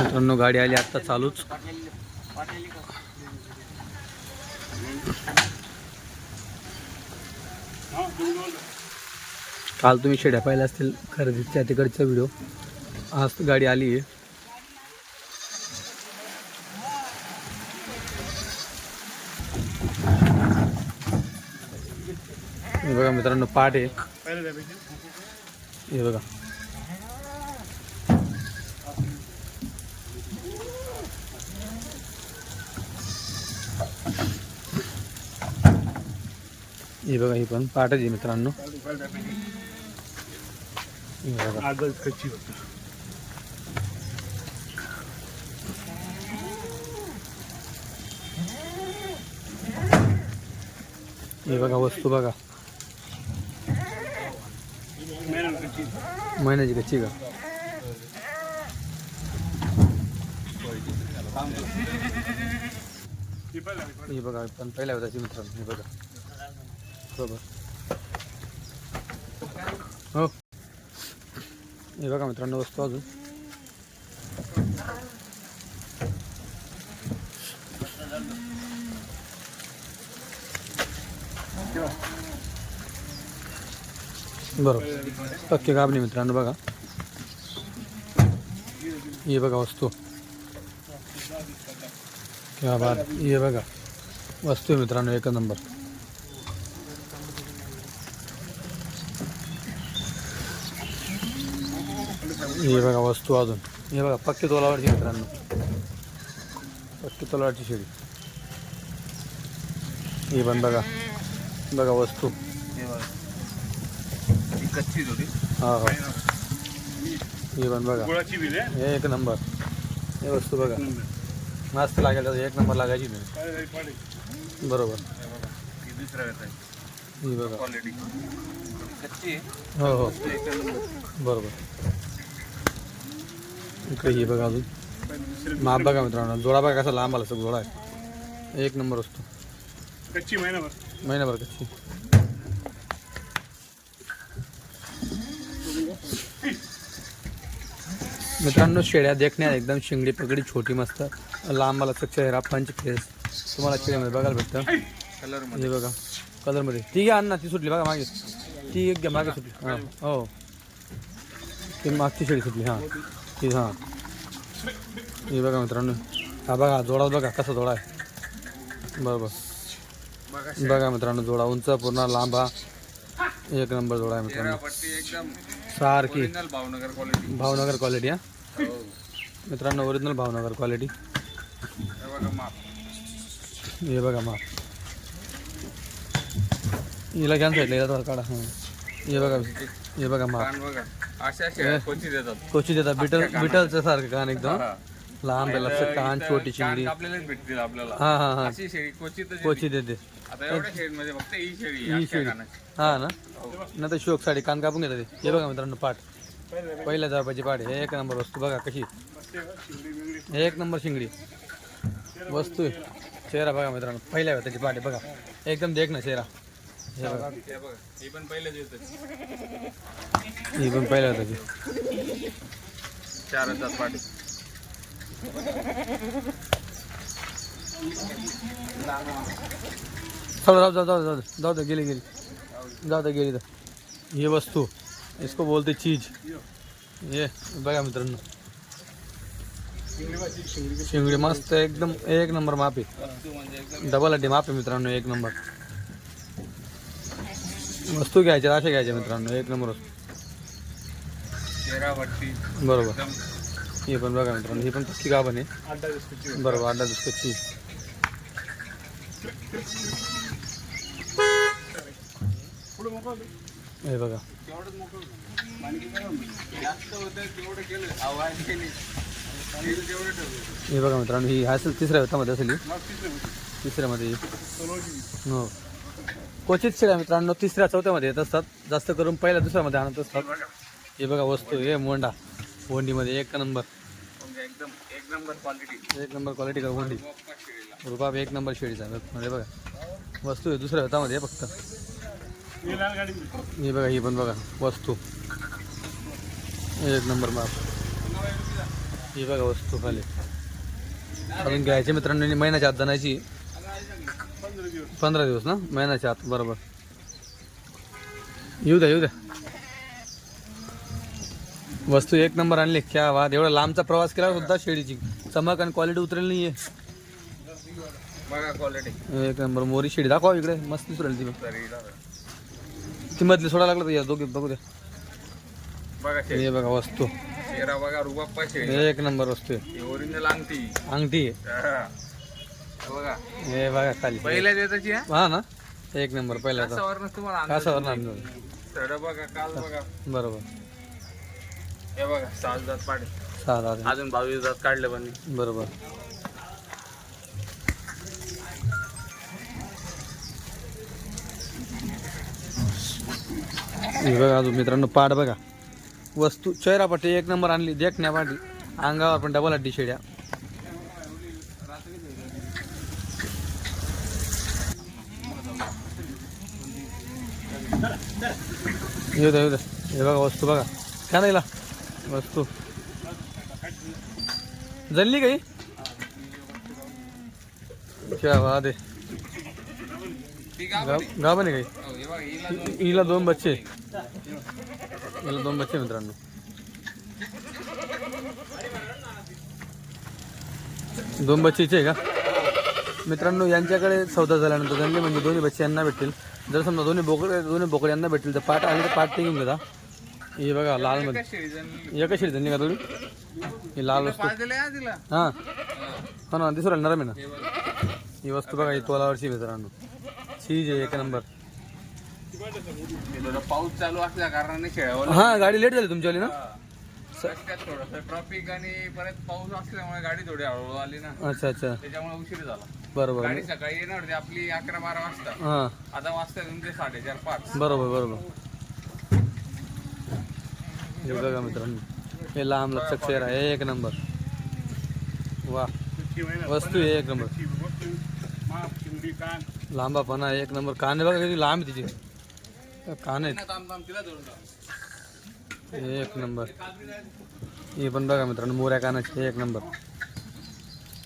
मित्रांनो गाडी आली आत्ता चालूच. काल तुम्ही शेड्या पाहिल्या असतील खरेदीच्या तिकडचा व्हिडिओ. आज गाडी आली आहे. हे बघा मित्रांनो पाठ आहे. हे बघा. हे बघा ही पण पाठच आहे मित्रांनो. हे बघा. आगच कच्ची होती. हे बघा वस्तू बघा. महिन्याची कच्ची का? हे बघा पण पहिल्या वेळाची मित्रांनो हे बघा. हो. हे बघा मित्रांनो वस्तू अजून. बरोबर. पक्के गाबणी मित्रांनो बघा. हे बघा वस्तू. क्या बात. हे बघा. वस्तू आहे मित्रांनो एक नंबर. हे बघा वस्तू अजून. हे बघा पक्की तोलावरची मित्रांनो. पक्की तोलावरची शेळी हे पण बघा. बघा वस्तू. कच्चीच होती. हा हा. हे पण बघा. हे एक नंबर. हे वस्तू बघा. मस्त लागेल एक नंबर लागायची नाही. बरोबर. ही बघा. कच्ची हो हो. बरोबर. इकडे ही बघा अजून. माप बघा मित्रांनो. जोडा बघा कसा लांब आला सगळं जोडा आहे. एक नंबर असतो कच्ची महिनाभर. महिनाभर कच्ची. मित्रांनो शेळ्या देखण्यात एकदम शिंगडी पगडी छोटी मस्त. लांब आला चेहरा पंच फेस तुम्हाला शेळ्यामध्ये बघायला भेटतं. कलर हे बघा कलरमध्ये. ती घ्या अण्णा ती सुटली. बघा मागे. ती एक घ्या मागे सुटली. हां. हो. ती मागची शेळी सुटली हां. हाँ। हे हा जोडा बघा जोडा जोडा उंच, पूर्ण लांबा एक नंबर जोडा आहे मित्रांनो. सारखी. भावनगर क्वालिटी हा. मित्रांनो ओरिजिनल भावनगर क्वालिटी हे बघा माप. हे हिला घ्या साईडला याचा काढा. हाँ. हे हे अशा कोची देतात. बिटल बिटलचं सारखं कान एकदम. हा. लहान लक्ष कान छोटी चिंगडी भेटतील आपल्याला. हा हा हा. अशी शेळी क्वचित कोची देते. आता एवढ्या शेळीमध्ये फक्त ही शेळी ही शेळी. हा ना? नाही तर शोक साडी कान कापून घेतात ते. हे बघा मित्रांनो पाठ पहिल्या जापाची पाठ आहे. एक नंबर वस्तू बघा कशी. एक नंबर शिंगडी. वस्तू आहे. चेहरा बघा मित्रांनो. पहिल्या त्याची पाठ आहे. बघा. एकदम देख ना चेहरा. हे बघा हे पण पहिलं होतं ही चार हजार पाठी जाऊ जाऊ जाओ जाओ जाओ दे गेली गेली. जाऊ दे गेली तर. ये वस्तू इसको बोलते चीज. ये बघा मित्रांनो. शिंगडी मस्त एकदम एक नंबर माप डबल अड्डी माप मित्रांनो एक नंबर. वस्तू घ्यायच्या अशा घ्यायच्या मित्रांनो. एक नंबर वस्तू. बरोबर. ही पण बघा मित्रांनो ही पण पक्की गाभण आहे. बरोबर अड्डा मोकळ हे बघा. हे बघा मित्रांनो ही असेल तिसऱ्या व्यतामध्ये असेल. तिसऱ्यामध्ये ही. क्वचित शेळ्या मित्रांनो तिसऱ्या चौथ्यामध्ये येत असतात. जास्त करून पहिल्या दुसऱ्यामध्ये आणत असतात. हे बघा वस्तू हे मोंडा होंडीमध्ये एक नंबर. एकदम एक नंबर क्वालिटी एक नंबर क्वालिटी का होंडी शेळीला रुबाब एक नंबर शेळीचा मध्ये म्हणजे बघा वस्तू आहे दुसऱ्या हातामध्ये फक्त. हे बघा ही पण बघा वस्तू. एक नंबर माप. ही बघा वस्तू खाली. अजून घ्यायचे मित्रांनो आणि महिन्याच्या आत जाण्याची पंधरा दिवस ना? महिन्याच्या आत. बरोबर. येऊ द्या येऊ द्या. वस्तू एक नंबर आणली. क्या वाद एवढा लांबचा प्रवास केला सुद्धा शेळीची चमक आणि क्वालिटी उतरेल क्वालिटी एक नंबर. मोरी शेळी दाखवा इकडे. मस्त दिसू राहिली ती ती मधली सोडा लागलं तर या दोघे बघू द्या. हे बघा वस्तू. बघा एक नंबर वस्तू आहे. ओरिजिनल अंगठी. अंगठी आहे. बघा. हे बघा खाली. पहिल्या देताची हा? ना? एक नंबर पहिला तुम्हाला अंदाज कासावर नाम चढ बघा काल बघा. बरोबर. हे बघा सात जात पाडे. सहा अजून बावीस जात काढले पण. बरोबर. हे बघा अजून मित्रांनो पाड बघा. वस्तू चेहरापट्टी एक नंबर आणली देखण्या पाटी अंगावर पण डबल हड्डी शेड्या. येऊ द्या येऊ द्या हे बघा वस्तू बघा. काय नाही वस्तू. जल्ली काही क्या बात आहे. गाबन आहे काही हिला दोन- हिला दोन बच्चे. हिला दोन बच्चे मित्रांनो. दोन बच्चेचे आहे का? मित्रांनो यांच्याकडे सौदा झाल्यानंतर त्यांनी म्हणजे दोन्ही बच्चे यांना भेटतील. जर समजा दोन्ही बोकडे दोन्ही बोकडे यांना भेटतील तर पाठ आले तर पाठ ते घेऊन घेता. हे बघा लाल मध्ये. एका शेळीजण एका शिडी त्यांनी का थोडी. ही लाल वस्तू. हा हा. हो ना दिसू राहिलं नरम आहे ना ही वस्तू बघा ही तोलावरची मित्रांनो. चीज आहे एक नंबर. पाऊस चालू असल्या कारणाने हा गाडी लेट झाली तुमच्यावाली ना? रस्त्यात थोडस. ट्रॉफिक आणि परत पाऊस असल्यामुळे गाडी थोडी हळूहळू आली ना. अच्छा अच्छा. त्याच्यामुळे उशीर झाला. बरोबर. गाडी सकाळी येणार होती. आपली अकरा बारा वाजता. हा. आता वाजता तुमचे साडेचार पाच. बरोबर बरोबर. हे बघा मित्रांनो हे लांब लक्षक शेअर आहे एक नंबर. वा. वस्तू आहे एक नंबर. लांबापणा एक नंबर. कान आहे बघा किती लांब आहे तिचे. कान आहेत. थांब थांब तिला धरून टाक. एक नंबर. हे पण बघा मित्रांनो मोऱ्या कानाची एक नंबर.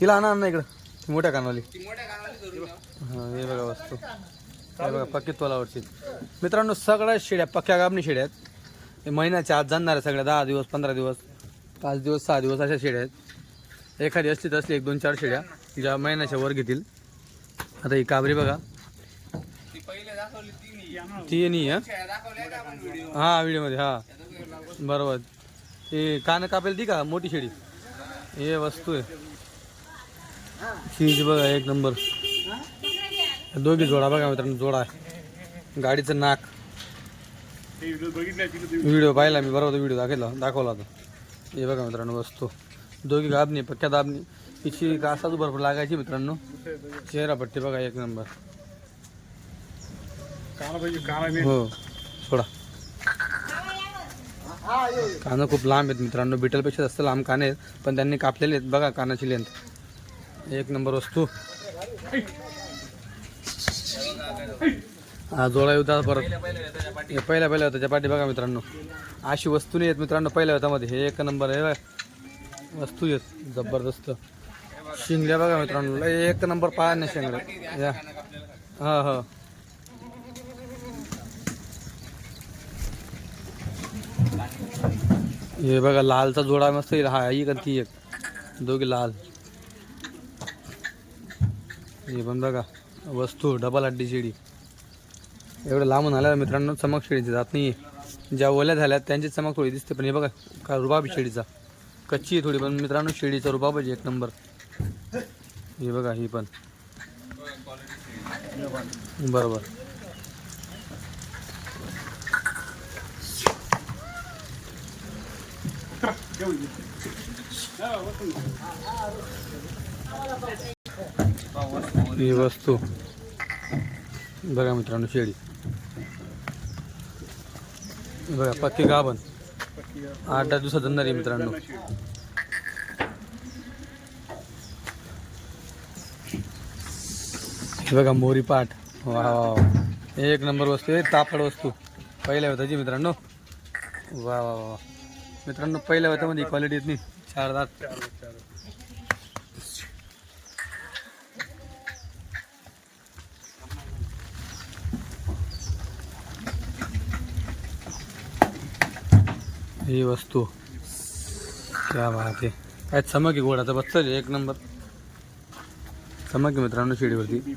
तिला आणा ना इकडं. मोठ्या कानावाली. हां हे बघा वस्तू. हे बघा पक्की तोलावरची. मित्रांनो सगळ्या शेड्या पक्क्या गाबणी शेड्या आहेत. हे महिन्याच्या आत जाणार आहे सगळ्या दहा दिवस पंधरा दिवस पाच दिवस सहा दिवस अशा शेड्या आहेत. एखादी असली तर असली एक दोन चार शेड्या ज्या महिन्याच्या वर घेतील. आता ही काबरी बघा. ती पहिले दाखवली नाही हा व्हिडिओमध्ये हा. बरोबर. ते कान कापेल ती का? मोठी शेडी. हे वस्तू आहे. चीज बघा एक नंबर. दोघी जोडा बघा मित्रांनो जोडा. आहे गाडीचं नाक. व्हिडिओ पाहिला मी बरोबर व्हिडिओ दाखवला दाखवला होता. हे बघा मित्रांनो वस्तू. दोघी गाबणी पक्क्या दाबणी. तिची कासाच भरपूर लागायची मित्रांनो. चेहरा पट्टी बघा एक नंबर. हो सोडा. कानं खूप लांब आहेत मित्रांनो. बिटलपेक्षा जास्त लांब काने आहेत पण त्यांनी कापलेले आहेत. बघा कानाची लेंथ एक नंबर वस्तू. हा जोडा होता परत. हे पहिल्या पहिल्या होता पाठी बघा मित्रांनो. अशी वस्तू नाही आहेत मित्रांनो पहिल्या होतामध्ये. हे एक नंबर आहे वस्तू आहेत जबरदस्त. शिंगल्या बघा मित्रांनो. एक नंबर पाहा नाही शिंगड्या या. हा हा. हे बघा लालचा जोडा मस्त येईल हा एक आणि ती एक. दोघे लाल. हे पण बघा वस्तू डबल अड्डी शिडी. एवढं लांबून आल्या मित्रांनो चमक शेळीची जात नाही ज्या ओल्या झाल्या त्यांची चमक थोडी दिसते पण हे बघा का रुबाब आहे शेळीचा कच्ची आहे थोडी पण मित्रांनो शेळीचा रुबाब एक नंबर. हे बघा ही पण. बरोबर. ही वस्तू. बघा मित्रांनो शेळी. बघा पक्की गाभण. आठ दहा दिवसात जणणार आहे मित्रांनो. बघा मोरी पाठ वा वा एक नंबर वस्तू आहे तापड वस्तू. पहिल्या होत्याची मित्रांनो. वा वा वा मित्रांनो पहिल्या होत्यामध्ये क्वालिटी येत नाही. चार दात. ही वस्तू. क्या बात आहे. काय चमक आहे घोडाचा बच्चा आहे. एक नंबर. चमक आहे मित्रांनो शिडीवरती.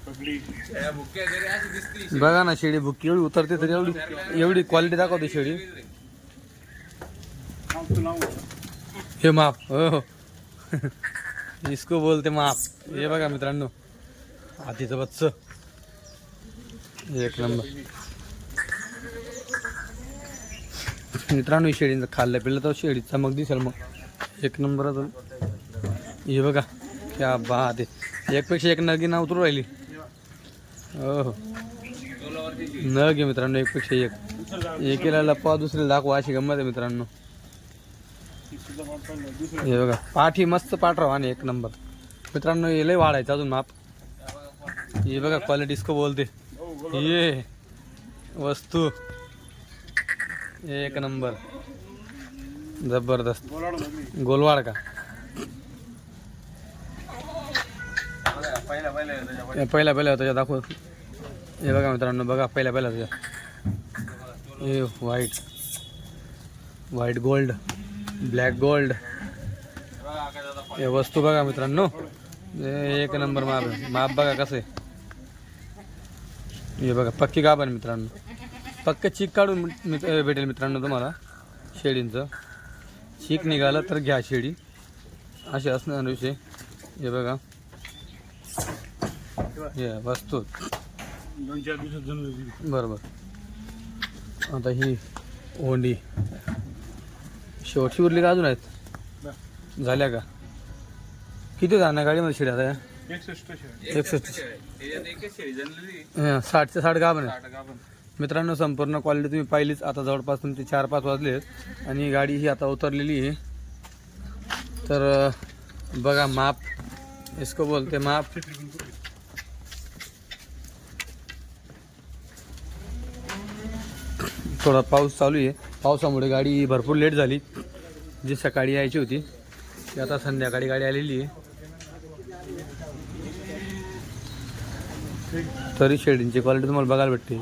बघा ना शिडी बुक्की एवढी उतरते तरी एवढी एवढी क्वालिटी दाखवते शिडी. हे माप हो हो. इसको बोलते माप. हे बघा मित्रांनो. हातीचं बच्च. एक नंबर. मित्रांनो ही शेळीचं खाल्लं पिलं तर शेळीचा मग दिसेल मग. एक नंबर अजून. हे बघा क्या बात आहे. एकपेक्षा एक नगी उतरू राहिली. हो हो. नग आहे मित्रांनो एकपेक्षा एक. एकेला लपवा दुसरीला दाखवा अशी गंमत आहे मित्रांनो ती सुद्धा वापरलं दुसरं हे बघा पाठी मस्त पाठराव आणि एक नंबर. मित्रांनो हे लय वाढायचं अजून माप. हे बघा क्वालिटी इसको बोलते. ये वस्तू. एक नंबर. जबरदस्त. गोलवाड का? पहिला पहिला तुझ्या पहिल्या पहिल्या त्याच्या दाखव. हे बघा मित्रांनो बघा पहिल्या पहिल्या त्याच्या हे white white gold black gold. हे वस्तू बघा मित्रांनो. हे एक नंबर माप आहे. माप बघा कसं. आहे हे बघा पक्की गाभण आहे मित्रांनो. पक्क चीक काढून भेटेल मित्रांनो तुम्हाला. शेळींचं चीक निघालं तर घ्या शेळी असे असणार विषय. हे बघा. हे वस्तू. बरोबर. आता ही ओंडी. शेवटची उरली का अजून आहेत? झाल्या का? किती जाणार गाडीमध्ये शिड्या आता? या? एकसष्ट साठचे साठ गाभण मित्रांनो संपूर्ण क्वालिटी तुम्ही पाहिलीच. आता जवळपास तुमचे चार पाच वाजले आहेत आणि गाडी ही आता उतरलेली आहे. तर बघा माप. इसको बोलते माप. थोडा पाऊस चालू आहे. पावसामुळे गाडी भरपूर लेट झाली. जी सकाळी यायची होती ती आता संध्याकाळी गाडी आलेली आहे. तरी शेडींची क्वालिटी तुम्हाला बघायला भेटते.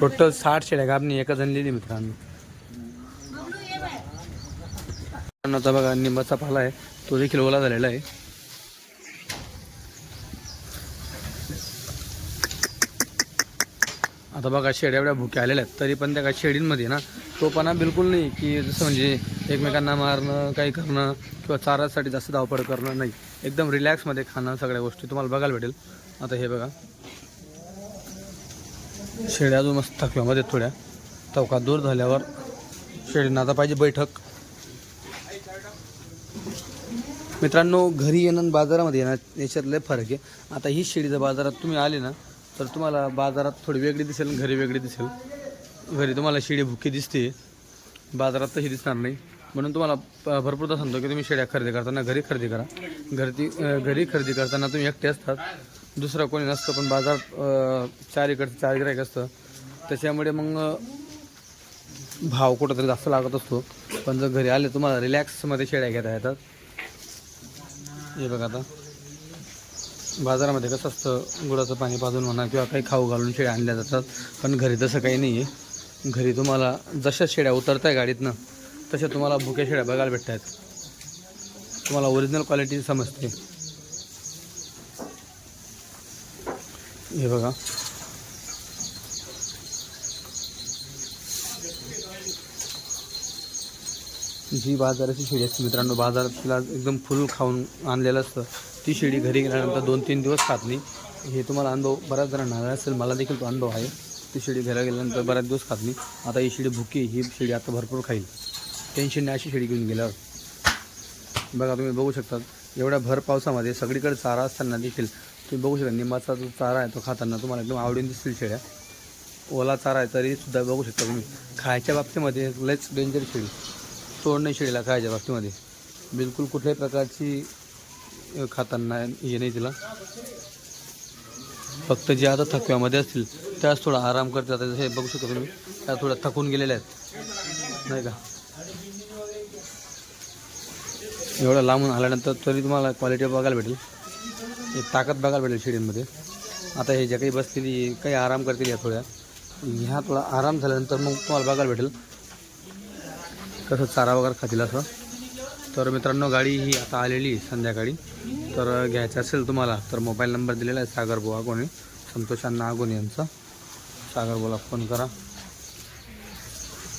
टोटल साठ शेड्या गाबणी एका जणलेली मित्रांनो मित्रांनो, आता बघा निंबाचा पाला आहे. तो देखील ओला झालेला आहे. आता बघा शेड्या एवढ्या भुक्या आलेल्या आहेत. तरी पण त्या काही शेडींमध्ये ना तोपणा बिलकुल नाही की जसं म्हणजे एकमेकांना मारणं काही करणं किंवा चारासाठी जास्त धावपळ करणं नाही. एकदम रिलॅक्समध्ये खाणं सगळ्या गोष्टी तुम्हाला बघायला भेटेल. आता हे बघा. शेड्या अजून मस्त थकव्यामध्ये थोड्या. चौकात दूर झाल्यावर शेळींना आता पाहिजे बैठक. मित्रांनो घरी येणं बाजारामध्ये येणं याच्यात लय फरक आहे. आता ही शेळी जर बाजारात तुम्ही आले ना तर तुम्हाला बाजारात थोडी वेगळी दिसेल घरी वेगळी दिसेल. घरी तुम्हाला शेळी भुकी दिसते. बाजारात तशी दिसणार नाही. म्हणून तुम्हाला भरपूरदा सांगतो की तुम्ही शेळ्या खरेदी करताना घरी खरेदी करा. घरती घरी खरेदी करताना तुम्ही एकटे असतात. दुसरं कोणी नसतं पण बाजारात चार इकडचं चार गिरायक असतं. त्याच्यामुळे मग भाव कुठंतरी जास्त लागत असतो. पण जर घरी आले तुम्हाला रिलॅक्समध्ये शेळ्या घेता येतात. हे बघा आता. बाजारामध्ये कसं असतं गुळाचं पाणी पाजून म्हणा किंवा काही खाऊ घालून शेळ्या आणल्या जातात पण घरी तसं काही नाही आहे घरी तुम्हाला जशा शेळ्या उतरताय गाडीतनं तशा तुम्हाला भुक्या शेळ्या बघायला भेटत आहेत तुम्हाला ओरिजिनल क्वालिटी समजते. हे बघा. जी बाजाराची शेळी असते मित्रांनो बाजारातला एकदम फुल खाऊन आणलेलं असतं. ती शेळी घरी गेल्यानंतर दोन तीन दिवस खात नाही. हे तुम्हाला अनुभव बऱ्याच जणांना आला असेल मला देखील तो अनुभव आहे. ती शेळी घरा गेल्यानंतर बऱ्याच दिवस खात नाही. आता ही शेळी भुकी ही शेळी आता भरपूर खाईल. टेन्शन नाही अशी शेळी घेऊन गेल्यावर. बघा तुम्ही बघू शकता एवढ्या भर पावसामध्ये सगळीकडे चारा असताना देखील तुम्ही बघू शकता निंबाचा जो चारा आहे तो खाताना तुम्हाला एकदम आवडीन दिसतील शेळ्या ओला चारा आहे तरीसुद्धा बघू शकता तुम्ही. खायच्या बाबतीमध्ये लयच डेंजर शेळी तोड नाही शेळीला खायच्या बाबतीमध्ये. बिलकुल कुठल्याही प्रकारची खाताना हे नाही तिला फक्त जे आता थकव्यामध्ये असतील त्याच थोडा आराम करते आता हे बघू शकतो तुम्ही त्या थोड्या थकून गेलेल्या आहेत. नाही का? एवढं लांबून आल्यानंतर तरी तुम्हाला क्वालिटी बघायला भेटेल. ताकद बघायला भेटेल शिडींमध्ये. आता हे ज्या काही बसलेली काही आराम करतील या थोड्या. ह्या थोडा आराम झाल्यानंतर मग तुम्हाला बघायला भेटेल. कसं चारा वगैरे खातील असं. तर मित्रांनो गाडी ही आता आलेली आहे संध्याकाळी. तर घ्यायचं असेल तुम्हाला तर मोबाईल नंबर दिलेला आहे सागर बुवा आगोने संतोषांना अण्णा यांचा. सागर बोला फोन करा.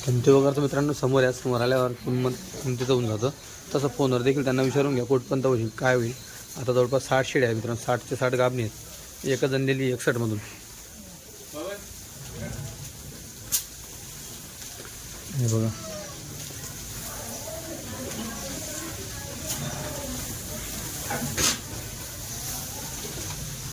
किमती वगैरे तर मित्रांनो समोर या समोर आल्यावर किंमत किमतीचं होऊन जातं. तसं फोनवर देखील त्यांना विचारून घ्या कुठपर्यंत होईल काय होईल. आता जवळपास साठ शेड आहे मित्रांनो साठचे साठ गाबणी आहेत. एकच आणलेली एकसठमधून हे बघा.